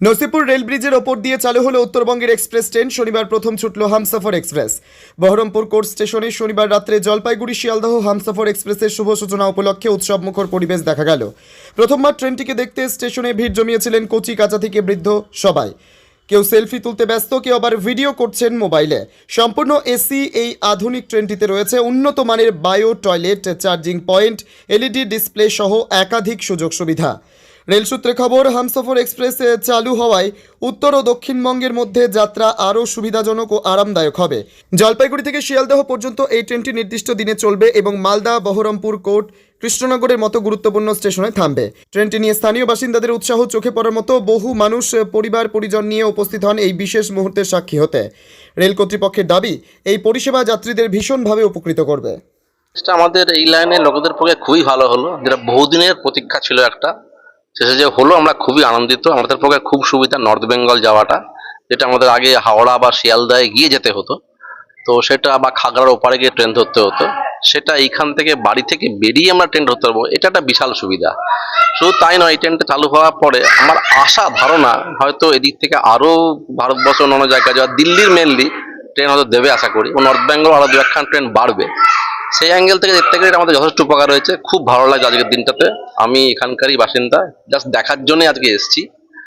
Nasipur rail ব্রিজের ওপর দিয়ে চালু হলো উত্তরবঙ্গের এক্সপ্রেস ট্রেন, শনিবার প্রথম ছুটল হামসফর এক্সপ্রেস। বহরমপুর কোর্ট স্টেশনে শনিবার রাত্রে জলপাইগুড়ি, শিয়ালদহ হামসফর এক্সপ্রেসের শুভ সূচনা উপলক্ষে উৎসব মুখর পরিবেশ দেখা গেল। প্রথমবার ট্রেনটিকে দেখতে স্টেশনে ভিড় জমিয়েছিলেন কচি কাঁচা থেকে বৃদ্ধ সবাই। কেউ সেলফি তুলতে ব্যস্ত, কেউ আবার ভিডিও করছেন মোবাইলে। সম্পূর্ণ এসি এই আধুনিক ট্রেনটিতে রয়েছে। উন্নত মানের bio toilet, charging point, LED display সহ একাধিক সুযোগ সুবিধা। রেল সূত্রে খবর, হামসফর এক্সপ্রেস চালু হওয়ায় উত্তর ও দক্ষিণবঙ্গের মধ্যে যাত্রা আরও সুবিধাজনক ও আরামদায়ক হবে। জলপাইগুড়ি থেকে শিয়ালদহ পর্যন্ত এই ট্রেনটি নির্দিষ্ট দিনে চলবে এবং মালদা, বহরমপুর কোর্ট কৃষ্ণনগরের মতো গুরুত্বপূর্ণ স্টেশনে থামবে। ট্রেনটি নিয়ে স্থানীয় বাসিন্দাদের উৎসাহ চোখে পড়ার মতো বহু মানুষ, পরিবার, পরিজন নিয়ে উপস্থিত হন এই বিশেষ মুহূর্তের সাক্ষী হতে। রেল কর্তৃপক্ষের দাবি, এই পরিষেবা যাত্রীদের ভীষণভাবে উপকৃত করবে। আমাদের এই লাইনের লোকেদের পক্ষে খুবই ভালো হলো। যেটা বহুদিনের প্রতীক্ষা ছিল একটা। শেষে যে হলো, আমরা খুবই আনন্দিত। আমাদের পক্ষে খুব সুবিধা নর্থ বেঙ্গল যাওয়াটা, যেটা আমাদের আগে হাওড়া বা শিয়ালদায় গিয়ে যেতে হতো। তো সেটা বা খাগড়ার ওপারে গিয়ে ট্রেন ধরতে হতো। সেটা এইখান থেকে বাড়ি থেকে বেরিয়ে আমরা ট্রেন ধরতে পারব। এটা একটা বিশাল সুবিধা। শুধু তাই নয়, এই ট্রেনটা চালু হওয়ার পরে আমার আশা, ধারণা, হয়তো এদিক থেকে আরও ভারতবর্ষ অন্য জায়গায় যাওয়া, দিল্লির মেনলি ট্রেন হয়তো দেবে আশা করি। নর্থ বেঙ্গল আরও দু একখান ট্রেন বাড়বে। সেই অ্যাঙ্গেল থেকে দেখতে গেলে এটা আমাদের যথেষ্ট উপকার হয়েছে। খুব ভালো লাগে আজকের দিনটাতে। আমি এখানকারই বাসিন্দা। জাস্ট দেখার জন্যই আজকে এসেছি।